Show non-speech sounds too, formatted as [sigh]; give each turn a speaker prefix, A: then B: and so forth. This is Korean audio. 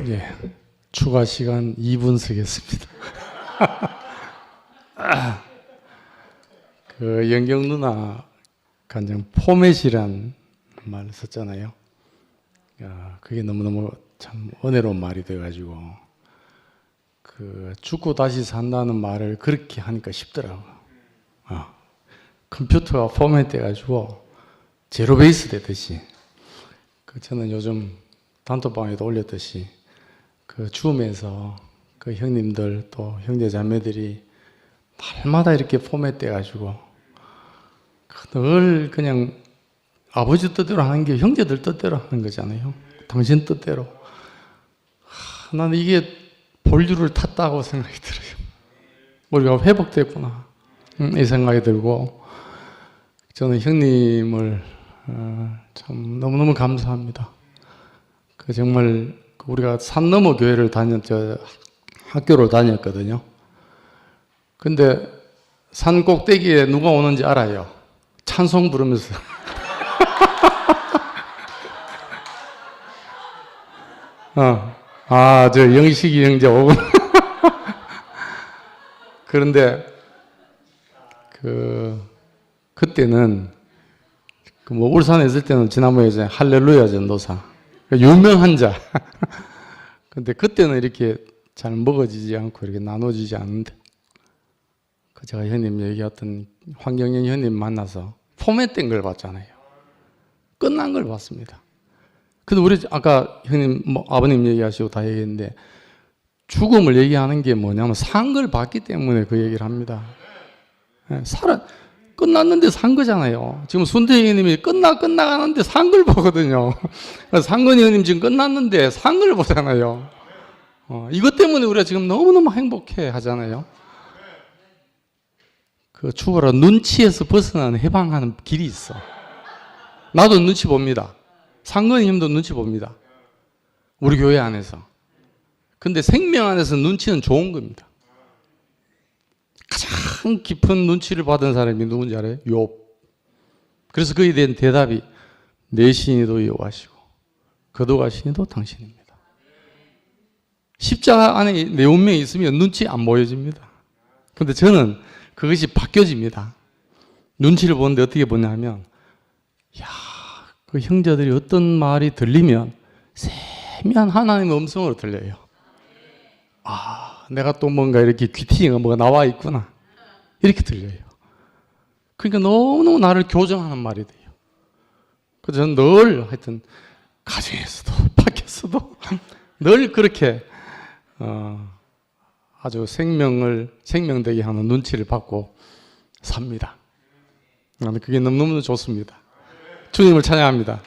A: 예, 추가 시간 2분 쓰겠습니다. [laughs] 그 영경 누나 간장 포맷이란 말을 썼잖아요. 야, 그게 너무너무 참 은혜로운 말이 돼가지고 그 죽고 다시 산다는 말을 그렇게 하니까 쉽더라고요. 어, 컴퓨터가 포맷 돼가지고 제로 베이스 되듯이 그 저는 요즘 단톡방에도 올렸듯이 그 줌에서 그 형님들 또 형제 자매들이 날마다 이렇게 포맷 돼 가지고 늘 그냥 아버지 뜻대로 하는 게 형제들 뜻대로 하는 거잖아요. 당신 뜻대로. 하, 나는 이게 본류를 탔다고 생각이 들어요. 우리가 회복됐구나. 음, 이 생각이 들고 저는 형님을 어, 참 너무너무 감사합니다. 그 정말 그 우리가 산 너머 교회를 다녔 저 학교를 다녔거든요. 근데 산 꼭대기에 누가 오는지 알아요. 찬송 부르면서. [laughs] 어. 아, 저 영식이 형제 오고. [laughs] 그런데 그 그때는 그 뭐 울산에 있을 때는 지난번에 이제 할렐루야 전도사 그 유명한 자. [laughs] 근데 그때는 이렇게 잘 먹어지지 않고 이렇게 나눠지지 않는데 그 제가 형님 얘기했던 황경영 형님 만나서 포맷된 걸 봤잖아요. 끝난 걸 봤습니다. 근데 우리 아까 형님 뭐 아버님 얘기하시고 다 얘기했는데 죽음을 얘기하는 게 뭐냐면 산 걸 봤기 때문에 그 얘기를 합니다. 예, 살아 끝났는데 산 거잖아요. 지금 순대 형님이 끝나 끝나가는데 산 걸 보거든요. [laughs] 상건이 형님 지금 끝났는데 산 걸 보잖아요. 어, 이것 때문에 우리가 지금 너무너무 행복해 하잖아요. 그 죽어라 눈치에서 벗어나는 해방하는 길이 있어. 나도 눈치 봅니다. 형도 눈치 봅니다. 우리 교회 안에서. 근데 생명 안에서 눈치는 좋은 겁니다. 가장 깊은 눈치를 받은 사람이 누군지 알아요? 욥. 그래서 그에 대한 대답이 내 신이도 여호와시고 거두가시니도 당신입니다. 십자가 안에 내 운명이 있으면 눈치 안 보여집니다. 근데 저는 그것이 바뀌어집니다. 눈치를 보는데 어떻게 보냐면 야, 그 형제들이 어떤 말이 들리면 세미한 하나님의 음성으로 들려요. 아, 내가 또 뭔가 이렇게 귀티가 뭐가 나와 있구나. 이렇게 들려요. 그러니까 너무너무 나를 교정하는 말이 돼요. 그래서 저는 늘 하여튼 가정에서도 [laughs] 밖에서도 늘 그렇게 어, 아주 생명을 생명되게 하는 눈치를 받고 삽니다. 그게 너무너무 좋습니다. 주님을 찬양합니다.